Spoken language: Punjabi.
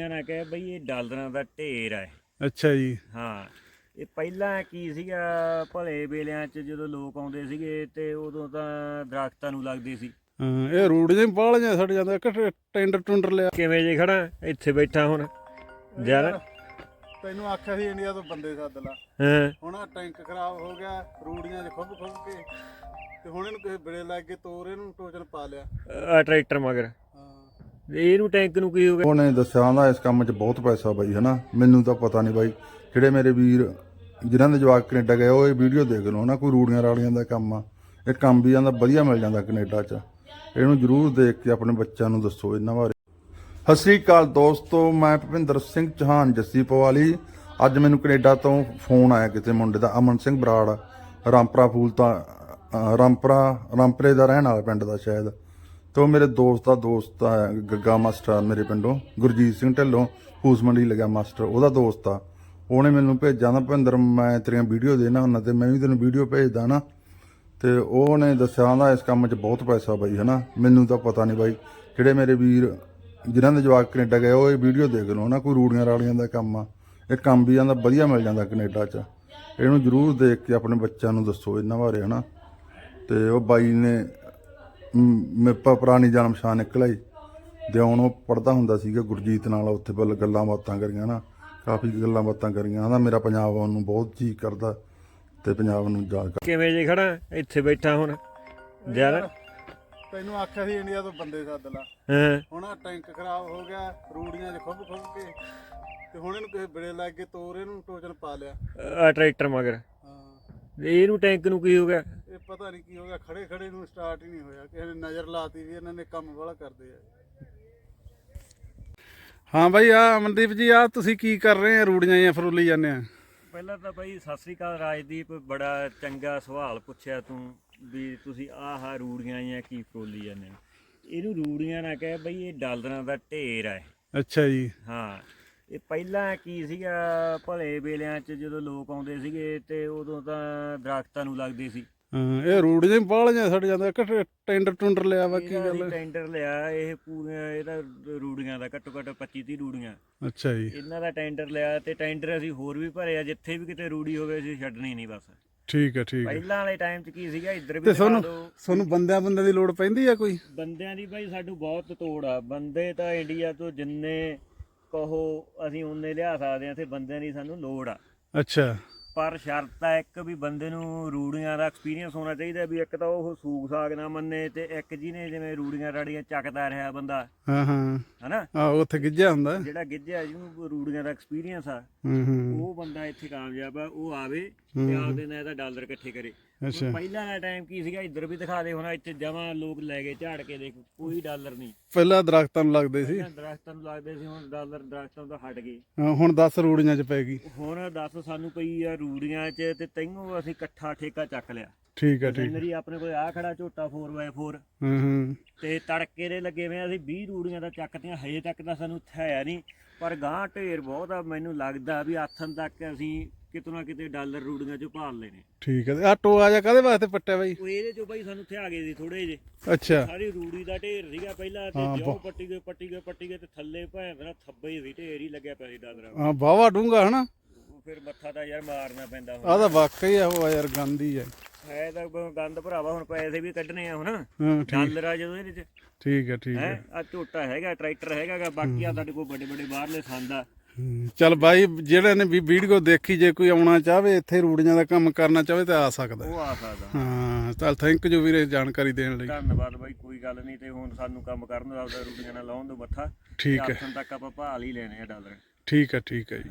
ਰੂੜੀਆਂ ਨਾ ਕਹੇ ਬਈ ਇਹ ਡਾਲਰਾਂ ਦਾ ਢੇਰ ਹੈ ਅੱਛਾ ਜੀ। ਹਾਂ ਇਹ ਪਹਿਲਾਂ ਕੀ ਸੀਗਾ ਭਲੇ ਵੇਲਿਆਂ 'ਚ ਜਦੋਂ ਲੋਕ ਆਉਂਦੇ ਸੀਗੇ ਤੇ ਉਦੋਂ ਤਾਂ ਦਰਖਤਾਂ ਨੂੰ ਲੱਗਦੇ ਸੀ। ਹਾਂ ਇਹ ਰੂੜੀਆਂ ਹੀ ਬਾਹਲੀਆਂ ਛੱਡ ਜਾਂਦਾ ਇੱਕ ਟੈਂਡਰ ਟੁੰਡਰ ਲਿਆ। ਕਿਵੇਂ ਜੇ ਖੜਾ ਇੱਥੇ ਬੈਠਾ ਹੁਣ ਯਾਰ। ਤੈਨੂੰ ਆਖਿਆ ਸੀ ਇੰਡੀਆ ਤੋਂ ਬੰਦੇ ਸੱਦ ਲਾ। ਹਾਂ। ਹੁਣ ਆਹ ਟੈਂਕ ਖਰਾਬ ਹੋ ਗਿਆ ਰੂੜੀਆਂ 'ਚ ਖੁੱਭ ਖੁੱਭ ਕੇ। ਤੇ ਹੁਣ ਇਹਨੂੰ ਕਿਸੇ ਬੜੇ ਲੱਗ ਕੇ ਤੋਰ ਇਹਨੂੰ ਟੋਚਨ ਪਾ ਲਿਆ। ਆ ਟਰੈਕਟਰ ਮਗਰ। ਇਹਨੂੰ ਟੈਂਕ ਨੂੰ ਕੀ ਹੋ ਗਿਆ? ਉਹਨੇ ਦੱਸਿਆ ਆਂਦਾ ਇਸ ਕੰਮ 'ਚ ਬਹੁਤ ਪੈਸਾ ਬਾਈ, ਹਨਾ? ਮੈਨੂੰ ਤਾਂ ਪਤਾ ਨਹੀਂ ਬਾਈ, ਜਿਹੜੇ ਮੇਰੇ ਵੀਰ ਜਿਨ੍ਹਾਂ ਦੇ ਜਵਾਕ ਕੈਨੇਡਾ ਗਏ, ਉਹ ਇਹ ਵੀਡੀਓ ਦੇਖ ਲਓ, ਹਨਾ? ਕੋਈ ਰੂੜੀਆਂ ਰਾੜੀਆਂ ਦਾ ਕੰਮ ਆ। ਇਹ ਕੰਮ ਵੀ ਆਂਦਾ ਵਧੀਆ ਮਿਲ ਜਾਂਦਾ ਕੈਨੇਡਾ 'ਚ। ਇਹਨੂੰ ਜਰੂਰ ਦੇਖ ਕੇ ਆਪਣੇ ਬੱਚਿਆਂ ਨੂੰ ਦੱਸੋ ਇਹਨਾਂ ਬਾਰੇ। ਸਤਿ ਸ੍ਰੀ ਅਕਾਲ ਦੋਸਤੋ, ਮੈਂ ਭੁਪਿੰਦਰ ਸਿੰਘ ਚੌਹਾਨ, ਜੱਸੀ ਪਵਾਲੀ। ਅੱਜ ਮੈਨੂੰ ਕੈਨੇਡਾ ਤੋਂ ਫੋਨ ਆਇਆ ਕਿਸੇ ਮੁੰਡੇ ਦਾ, ਅਮਨ ਸਿੰਘ ਬਰਾੜ। ਰਾਮਪਰਾ ਫੂਲ ਤਾਂ ਰਾਮਪਰਾ, ਰਾਮਪਰੇ ਦਾ ਰਹਿਣ ਵਾਲਾ ਪਿੰਡ ਦਾ ਸ਼ਾਇਦ। ਤੇ ਉਹ ਮੇਰੇ ਦੋਸਤ ਦਾ ਦੋਸਤ ਆ ਗੱਗਾ ਮਾਸਟਰ ਮੇਰੇ ਪਿੰਡੋਂ, ਗੁਰਜੀਤ ਸਿੰਘ ਢਿੱਲੋਂ ਫੂਸ ਮੰਡੀ ਲਗਾ ਮਾਸਟਰ, ਉਹਦਾ ਦੋਸਤ ਆ। ਉਹਨੇ ਮੈਨੂੰ ਭੇਜਿਆ ਨਾ ਭਿੰਦਰ ਮੈਂ ਤੇਰੀਆਂ ਵੀਡੀਓ ਦੇਣਾ ਹੁੰਦਾ ਤੇ, ਮੈਂ ਵੀ ਤੈਨੂੰ ਵੀਡੀਓ ਭੇਜਦਾ ਨਾ। ਤੇ ਉਹਨੇ ਦੱਸਿਆ ਆਂਦਾ ਇਸ ਕੰਮ 'ਚ ਬਹੁਤ ਪੈਸਾ ਬਾਈ, ਹਨਾ? ਮੈਨੂੰ ਤਾਂ ਪਤਾ ਨਹੀਂ ਬਾਈ, ਜਿਹੜੇ ਮੇਰੇ ਵੀਰ, ਜਿਨ੍ਹਾਂ ਦੇ ਜਵਾਕ ਕੈਨੇਡਾ ਗਏ, ਉਹ ਇਹ ਵੀਡੀਓ ਦੇਖ ਲਓ ਨਾ, ਕੋਈ ਰੂੜੀਆਂ ਰਾੜੀਆਂ ਦਾ ਕੰਮ ਆ। ਇਹ ਕੰਮ ਵੀ ਆਂਦਾ ਵਧੀਆ ਮਿਲ ਜਾਂਦਾ ਕੈਨੇਡਾ 'ਚ। ਇਹਨੂੰ ਜਰੂਰ ਦੇਖ ਕੇ ਆਪਣੇ ਬੱਚਿਆਂ ਨੂੰ ਦੱਸੋ ਇਹਨਾਂ ਬਾਰੇ, ਹਨਾ? ਤੇ ਉਹ ਬਾਈ ਨੇ ਮੇਪਾ ਪੁਰਾਣੀ ਜਨਮ ਸ਼ਾਨ ਨਿਕਲਾਈ ਦਿਉਣ ਉਹ ਪੜਦਾ ਹੁੰਦਾ ਸੀਗਾ ਗੁਰਜੀਤ ਨਾਲ ਉੱਥੇ ਬੱਲ ਗੱਲਾਂ ਬਾਤਾਂ ਕਰੀਆਂ ਨਾ ਕਾਫੀ ਗੱਲਾਂ ਬਾਤਾਂ ਕਰੀਆਂ। ਆਂਦਾ ਮੇਰਾ ਪੰਜਾਬ ਆਉਣ ਨੂੰ ਬਹੁਤ ਜੀ ਕਰਦਾ ਤੇ ਪੰਜਾਬ ਨੂੰ ਜਾ ਕਿਵੇਂ ਜੇ ਖੜਾ? ਇੱਥੇ ਬੈਠਾ ਹੁਣ। ਯਾਰ। ਤੈਨੂੰ ਆਖਿਆ ਸੀ ਇੰਡੀਆ ਤੋਂ ਬੰਦੇ ਸੱਦ ਲਾ। ਹਾਂ। ਹੁਣ ਆਹ ਟੈਂਕ ਖਰਾਬ ਹੋ ਗਿਆ ਰੂੜੀਆਂ 'ਚ ਖੁੱਭ ਖੁੱਭ ਕੇ। ਤੇ ਹੁਣ ਇਹਨੂੰ ਕਿਸੇ ਬੜੇ ਲੱਗ ਕੇ ਤੋਰ ਇਹਨੂੰ ਟੋਚਨ ਪਾ ਲਿਆ। ਆ ਟਰੈਕਟਰ ਮਗਰ। ਇਹਨੂੰ ਟੈਂਕ ਨੂੰ ਕੀ ਹੋ ਗਿਆ? ਇਹ ਪਤਾ ਨਹੀਂ ਕੀ ਹੋ ਗਿਆ ਖੜੇ ਖੜੇ ਨੂੰ ਸਟਾਰਟ ਹੀ ਨਹੀਂ ਹੋਇਆ ਕਿਸੇ ਨੇ ਨਜ਼ਰ ਲਾਤੀ ਵੀ ਇਹਨਾਂ ਨੇ ਕੰਮ ਵਾਲਾ ਕਰਦੇ ਆ। ਹਾਂ ਬਾਈ ਆ ਅਮਨਦੀਪ ਜੀ ਆ ਤੁਸੀਂ ਕੀ ਕਰ ਰਹੇ ਆ? ਰੂੜੀਆਂ ਜਾਂ ਫਰੋਲੀ ਜਾਂਦੇ ਆ? ਪਹਿਲਾਂ ਤਾਂ ਬਾਈ ਸਤਿ ਸ੍ਰੀ ਅਕਾਲ ਰਾਜਦੀਪ ਬੜਾ ਚੰਗਾ ਸਵਾਲ ਪੁੱਛਿਆ ਤੂੰ ਵੀ ਤੁਸੀਂ ਆਹ ਰੂੜੀਆਂ ਜਾਂ ਕੀ ਫਰੋਲੀ ਜਾਂਦੇ ਹੋ? ਇਹਨੂੰ ਰੂੜੀਆਂ ਨਾ ਕਹੇ ਬਈ ਇਹ ਡਾਲਰਾਂ ਦਾ ਢੇਰ ਹੈ ਅੱਛਾ ਜੀ। ਹਾਂ ਇਹ ਪਹਿਲਾਂ ਕੀ ਸੀਗਾ ਭਲੇ ਵੇਲਿਆਂ 'ਚ ਜਦੋਂ ਲੋਕ ਆਉਂਦੇ ਸੀਗੇ ਤੇ ਉਦੋਂ ਤਾਂ ਦਰਖਤਾਂ ਨੂੰ ਲੱਗਦੇ ਸੀ। ਹਾਂ ਇਹ ਰੂੜੀਆਂ ਹੀ ਬਾਹਲੀਆਂ ਛੱਡ ਜਾਂਦਾ ਇੱਕ ਟੈਂਡਰ ਟੁੰਡਰ ਲਿਆ ਵਾ ਕੀ ਗੱਲ ਟੈਂਡਰ ਲਿਆ ਇਹ ਪੂਰੀਆਂ ਇਹਦਾ ਰੂੜੀਆਂ ਦਾ ਘੱਟੋ ਘੱਟ 25 30 ਰੂੜੀਆਂ। ਅੱਛਾ ਜੀ। ਇਹਨਾਂ ਦਾ ਟੈਂਡਰ ਲਿਆ ਤੇ ਟੈਂਡਰ ਅਸੀਂ ਹੋਰ ਵੀ ਭਰੇ ਆ ਜਿੱਥੇ ਵੀ ਕਿਤੇ ਰੂੜੀ ਹੋਵੇ ਅਸੀਂ ਛੱਡਣੀ ਨਹੀਂ ਬਸ। ਠੀਕ ਹੈ ਠੀਕ ਹੈ ਪਹਿਲਾਂ ਵਾਲੇ ਟਾਈਮ 'ਚ ਕੀ ਸੀਗਾ ਇੱਧਰ ਵੀ ਤੇ ਤੁਹਾਨੂੰ ਬੰਦਿਆਂ ਬੰਦਿਆਂ ਦੀ ਲੋੜ ਪੈਂਦੀ ਆ ਕੋਈ? ਬੰਦਿਆਂ ਦੀ ਭਾਈ ਸਾਨੂੰ ਬਹੁਤ ਤੋੜ ਆ। ਬੰਦੇ ਤਾਂ ਇੰਡੀਆ ਤੋਂ ਜਿੰਨੇ ਕਹੋ ਅਸੀਂ ਉਹਨੇ ਲਿਆ ਸਕਦੇ ਆ ਤੇ ਬੰਦਿਆਂ ਦੀ ਸਾਨੂੰ ਲੋੜ ਆ। ਅੱਛਾ। ਪਰ ਸ਼ਰਤ ਆ ਇੱਕ ਵੀ ਬੰਦੇ ਨੂੰ ਰੂੜੀਆਂ ਦਾ ਐਕਸਪੀਰੀਅੰਸ ਹੋਣਾ ਚਾਹੀਦਾ ਵੀ ਇੱਕ ਤਾਂ ਉਹ ਸੂਗ ਸਾਗ ਨਾ ਮੰਨੇ ਤੇ ਇੱਕ ਜਿਹਨੇ ਜਿਵੇਂ ਰੂੜੀਆਂ ਰਾੜੀਆਂ ਚੱਕਦਾ ਰਿਹਾ ਬੰਦਾ। ਹਾਂ ਹਾਂ। ਹਨਾ? ਆ ਉੱਥੇ ਗਿੱਜਿਆ ਹੁੰਦਾ। ਜਿਹੜਾ ਗਿੱਜਿਆ ਜਿਹਨੂੰ ਰੂੜੀਆਂ ਦਾ ਐਕਸਪੀਰੀਅੰਸ ਆ ਹੂੰ ਹੂੰ। ਉਹ ਬੰਦਾ ਇੱਥੇ ਕਾਮਯਾਬ ਆ ਉਹ ਆਵੇ ਤੇ ਆਪਦੇ ਨਾਲ ਇਹਦਾ ਡਾਲਰ ਇਕੱਠੇ ਕਰੇ। ਅੱਛਾ। ਪਹਿਲਾਂ ਦਾ ਟਾਈਮ ਕੀ ਸੀਗਾ? ਇੱਧਰ ਵੀ ਦਿਖਾ ਦੇ ਹੁਣ ਇੱਥੇ ਜਮਾਂ ਲੋਕ ਲੈ ਕੇ ਝਾੜ ਕੇ ਦੇਖ ਕੋਈ ਡਾਲਰ ਨਹੀਂ। ਪਹਿਲਾਂ ਦਰਖਤਾਂ ਨੂੰ ਲੱਗਦੇ ਸੀ। ਪਹਿਲਾਂ ਦਰਖਤਾਂ ਨੂੰ ਲੱਗਦੇ ਸੀ ਹੁਣ ਡਾਲਰ ਦਰਖਤਾਂ ਤੋਂ ਹਟ ਗਏ। ਹਾਂ, ਹੁਣ 10 ਰੂੜੀਆਂ 'ਚ ਪੈ ਗਈ। ਹੁਣ ਦੱਸ ਸਾਨੂੰ ਪਈ ਆ ਰੂੜੀਆਂ 'ਚ ਤੇ ਤੈਨੂੰ ਅਸੀਂ ਇਕੱਠਾ ਠੇਕਾ ਚੱਕ ਲਿਆ। ਠੀਕ ਹੈ ਠੀਕ ਮੇਰੀ ਆਪਣੇ ਕੋਲ ਆ ਖੜਾ ਝੋਟਾ 4x4 ਹੂੰ ਹੂੰ। ਤੇ ਤੜਕੇ ਦੇ ਲੱਗੇ ਹੋਏ ਆ, ਅਸੀਂ 20 ਰੂੜੀਆਂ ਦਾ ਚੱਕਤੀਆਂ ਹਜੇ ਤੱਕ ਤਾਂ ਸਾਨੂੰ ਆਇਆ ਨਹੀਂ। ਪਰ ਗਾਂ ਢੇਰ ਬਹੁਤ ਆ ਮੈਨੂੰ ਲੱਗਦਾ ਵੀ ਆਥਨ ਤੱਕ ਅਸੀਂ ਕਿਤੋਂ ਨਾ ਕਿਤੇ ਡਾਲਰ ਰੂੜੀਆਂ 'ਚੋਂ ਭਾਲ ਲੈਣੇ। ਠੀਕ ਹੈ ਆ ਟੋਆ ਜਾਂ ਕਾਦੇ ਵਾਸਤੇ ਪੱਟਿਆ ਬਾਈ? ਉਹ ਇਹਦੇ 'ਚੋਂ ਬਾਈ ਸਾਨੂੰ ਇੱਥੇ ਆ ਗਏ ਸੀ ਥੋੜੇ ਜੇ ਅੱਛਾ। ਸਾਰੀ ਰੂੜੀ ਦਾ ਢੇਰ ਸੀਗਾ ਪਹਿਲਾਂ ਹਾਂ, ਤੇ ਜੋ ਬਹੁਤ- ਪੱਟੀ ਗਏ ਪੱਟੀ ਗਏ ਪੱਟੀ ਗਏ ਤੇ ਥੱਲੇ ਭੈਣ ਦਾ ਥੱਬੇ ਹੀ ਸੀ ਢੇਰ ਹੀ ਲੱਗਿਆ ਪਿਆ ਸੀ ਡਾਲਰਾਂ ਹਾਂ ਬਾਵਾ ਡੂੰਗਾ ਹਨਾ? ਉਹ ਫਿਰ ਮੱਥਾ ਤਾਂ ਯਾਰ ਮਾਰਨਾ ਪੈਂਦਾ ਆ ਹੁਣ ਤਾਂ ਵਾਕਈ ਆ ਉਹ ਆ ਯਾਰ ਗੰਦੀ ਹੈ ਹੈ ਤਾਂ ਬ- ਗੰਦ ਭਰਾਵਾ ਹੁਣ ਪੈਸੇ ਵੀ ਕੱਢਣੇ ਆ ਹੁਣ। ਹਾਂ ਠੀਕ। ਡਾਲਰ ਆ ਜਦੋਂ ਇਹਦੇ 'ਚ। ਠੀਕ ਹੈ ਠੀਕ ਹੈ ਹੈ? ਆ ਝੋਟਾ ਹੈਗਾ ਟਰੈਕਟਰ ਹੈਗਾ ਗਾ, ਬਾਕੀ ਆ ਸਾਡੇ ਕੋਲ ਵੱਡੇ ਵੱਡੇ ਬਾਹਰਲੇ ਸੰਦ ਆ ਚੱਲ ਬਾਈ ਜਿਹੜੇ ਨੇ ਵੀ ਵੀਡੀਓ ਦੇਖੀ ਜੇ ਕੋਈ ਆਉਣਾ ਚਾਹਵੇ ਇੱਥੇ ਰੂੜੀਆਂ ਦਾ ਕੰਮ ਕਰਨਾ ਚਾਹਵੇ ਤਾਂ ਆ ਸਕਦਾ। ਉਹ ਆ ਸਕਦਾ। ਹਾਂ ਚੱਲ ਥੈਂਕ ਯੂ ਵੀਰੇ ਜਾਣਕਾਰੀ ਦੇਣ ਲਈ। ਧੰਨਵਾਦ ਬਾਈ ਕੋਈ ਗੱਲ ਨਹੀਂ ਤੇ ਹੁਣ ਸਾਨੂੰ ਕੰਮ ਕਰਨ ਦਾ ਆਪਦਾ ਰੂਟੀਆਂ ਨਾਲ ਲਾਉਣ ਦੋ ਮੱਥਾ। ਠੀਕ ਹੈ। ਤੱਕ ਆਪਾਂ ਭਾਲ ਹੀ ਲੈਣੇ ਆ ਡਾਲਰ। ਠੀਕ ਹੈ ਠੀਕ ਹੈ ਜੀ।